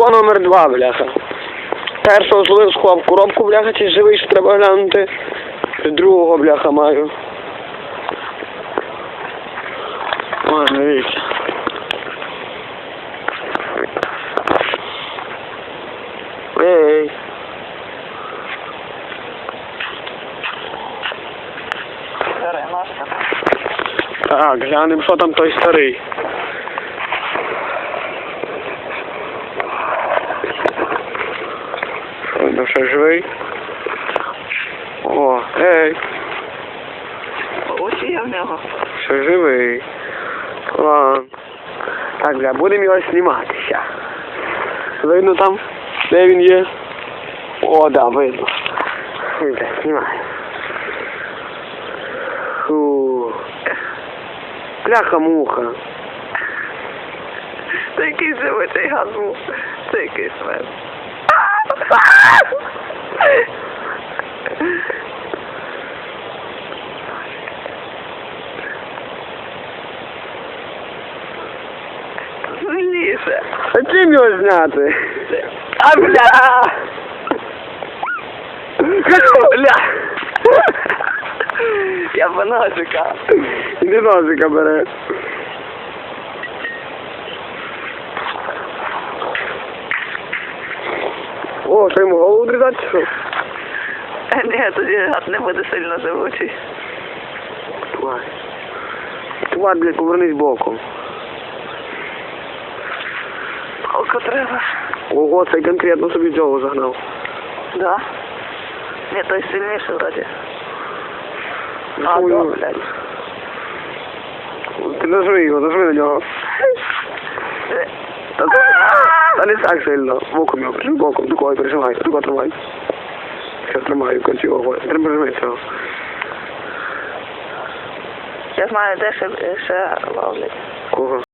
Сашко номер два, бляха. Першого зловив сховав коробку, бляха, чи живий, що треба глянути. Другого, бляха, маю. О, дивіться. Ей. Так, глянемо, що там той старий. Що він живий? О, ей, Очі я в нього. ще живий. Ладно. Так, бля, будемо його зніматися. Видно там, де він є? О, да, видно. Бля, знімаю. Фу. Бляха-муха. Це який живий цей газу. Це який смерть. Звільніше. А чим його зняти? А бля! Бля! Я по ножика. Іди ножика бере. О, що йому голову відрізати? чи Що? Ні, тоді гад не буде сильно живучий. Тварь. Тварь, блядь, повернись боком. Сколько треба? Ого, цей конкретно собі цього загнав. Да. Ні, той сильніший вроді. А, Ой, да, блядь. Ти нажми його, нажми на нього. Та, та не так сильно. Боком його, прижми боком, такою прижимай, тако тримай. Зараз тримаю в його. Треба прижми цього. Я знаю, де ще, ще ловлять. Кого?